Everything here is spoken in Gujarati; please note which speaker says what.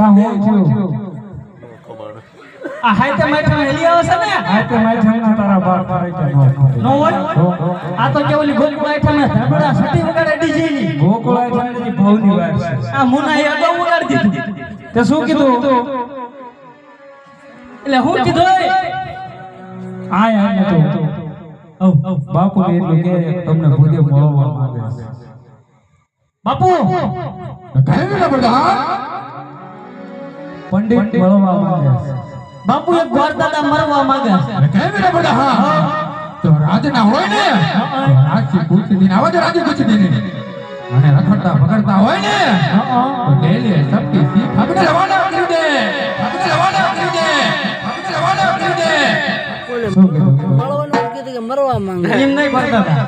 Speaker 1: કા હું છું.
Speaker 2: આ હાઈતે માઠે હેલી આવે છે ને?
Speaker 1: આ તે તારા કરે કે
Speaker 2: નો હોય. આ તો કેવલી ગોકુળ આઠમ ને ધબડા સટી વગાડે ડીજે ની
Speaker 1: ગોકુળા છે ને ભવની છે.
Speaker 2: આ મુના એ અગાઉ દીધું.
Speaker 1: તે શું કીધું?
Speaker 2: એટલે હું કીધું?
Speaker 1: આ યાદ નતું બાપુ એટલું કે તમને મળવા માંગે છે.
Speaker 2: બાપુ!
Speaker 1: પંડિત મળવા માંગે છે.
Speaker 2: બાપુ એક ગોરદાદા મરવા માંગે છે.
Speaker 3: તો રાજના હોય ને તો રાજથી પૂછી દીને આવો રાજુ પૂછી દીને અને રખડતા પકડતા હોય ને તો ડેલી સબકી સી ફગને રવાના કરી દે ફગને રવાના કરી દે ફગને રવાના કરી દે.
Speaker 4: મળવાનું કીધું કે મરવા માંગે.
Speaker 2: એમ નહીં ગોરદાદા